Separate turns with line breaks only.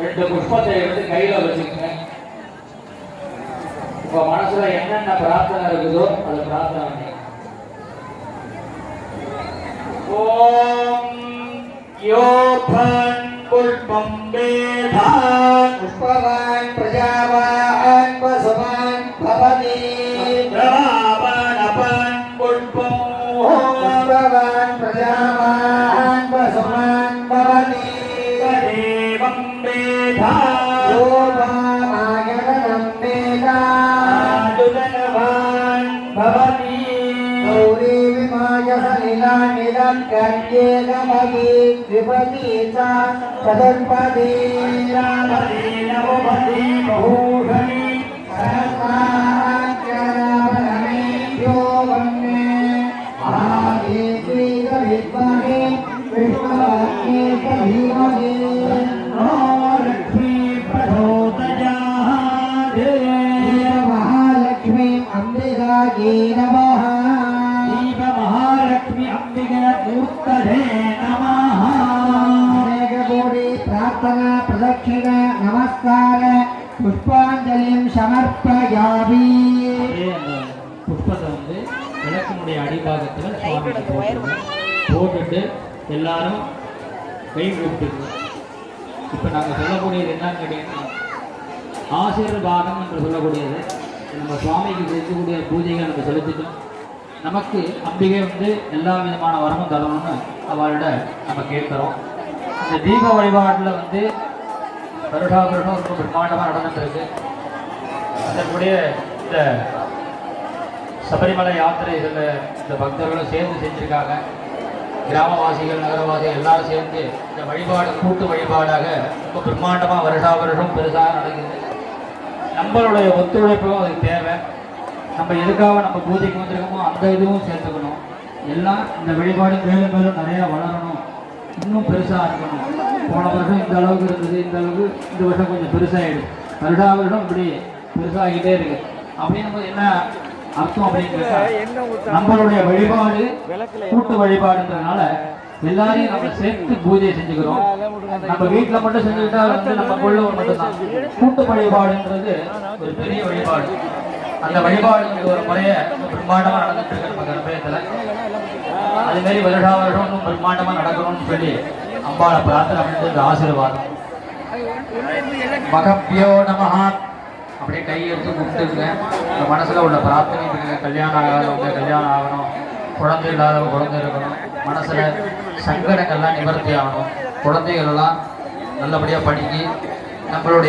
ரெண்டு புஷ்பத்தை எடுத்து கையில வச்சுக்கோங்க உங்க மனசுல என்னென்ன பிரார்த்தனை இருக்குதோ அது பிரார்த்தனை பண்ணி ஓம் யோபன் புஷ்பம் வேதான்
त्रिपदी च चतुर्पदी
रामदी नवपदी बहुषणी
सरस्वात्यारामणेभ्यो वन्ये महादेवी विद्महे विष्णुवन्ये च धीमहे
மகாலட்சுமி அம்பிகை மூர்த்ததே நமः
अनेककोटि प्रार्थना प्रदक्षिण नमस्कार पुष्पाञ्जलिं समर्पयामि
அப்படியே அந்த புஷ்பத்தை வந்து விளக்கினுடைய அடிபாகத்தில் சுவாமிக்கு போட்டுருங்க போட்டுட்டு எல்லாரும் கை கூப்பிட்டுங்க இப்போ நாங்கள் சொல்லக்கூடியது என்னன்னு கேட்டீங்கன்னா ஆசீர்வாதம் என்று சொல்லக்கூடியது நம்ம சுவாமிக்கு செஞ்சக்கூடிய பூஜைகள் நம்ம செலுத்திட்டோம் நமக்கு அம்பிகை வந்து எல்லா விதமான வரமும் தரணும்னு அவளோட நம்ம கேட்குறோம். இந்த தீப வழிபாட்டில் வந்து வருஷா ரொம்ப பிரம்மாண்டமாக நடந்துட்டு அதற்குடைய இந்த சபரிமலை யாத்திரை சில இந்த பக்தர்களும் சேர்ந்து செஞ்சுருக்காங்க. கிராமவாசிகள் நகரவாசிகள் எல்லாரும் சேர்ந்து இந்த வழிபாடு கூட்டு வழிபாடாக ரொம்ப பிரம்மாண்டமாக வருஷா பெருசாக நடக்குது. நம்மளுடைய ஒத்துழைப்பும் அதுக்கு தேவை. நம்ம எதுக்காக நம்ம பூஜைக்கு வந்திருக்கோமோ அந்த இதுவும் சேர்த்துக்கணும். எல்லாம் இந்த வழிபாடு மேலும் மேலும் நிறையா வளரணும். இன்னும் பெருசாக இருக்கணும். போன வருஷம் இந்த அளவுக்கு இருந்தது இந்த அளவுக்கு இந்த வருஷம் கொஞ்சம் பெருசாகிடும் வருஷா வருஷம் இப்படி பெருசாகிட்டே இருக்கு. அப்படின்னும் என்ன அர்த்தம் அப்படின்னு நம்மளுடைய வழிபாடு கூட்டு வழிபாடுன்றதுனால எல்லாரையும் நம்ம சேர்த்து பூஜையை செஞ்சுக்கிறோம். நம்ம வீட்டில் மட்டும் செஞ்சுக்கிட்டா வந்து நம்ம கொள்ளவர் மட்டும்தான். கூட்டு வழிபாடுன்றது ஒரு பெரிய வழிபாடு. அந்த வழிபாடு ஒரு முறைய பிரம்மாண்டமா நடந்துட்டு இருக்கு நம்ம கர்ப்பயத்துல. அது மாதிரி வருடா வருடம் இன்னும் பிரம்மாண்டமா நடக்கணும்னு சொல்லி அம்பாளை பிரார்த்தனை பண்ணிட்டு இந்த ஆசீர்வாதம். மகப்பியோ நமஹா. அப்படியே கை எடுத்து கும்பிட்டுங்க மனசுல உள்ள பிரார்த்தனை இருக்குங்க கல்யாணம் ஆகாதவங்க கல்யாணம் ஆகணும். குழந்தை இல்லாதவங்க குழந்தை இருக்கணும். மனசுல சங்கடங்கள்லாம் நிவர்த்தி ஆகணும். குழந்தைகள் எல்லாம் நல்லபடியா படிக்கி நம்மளுடைய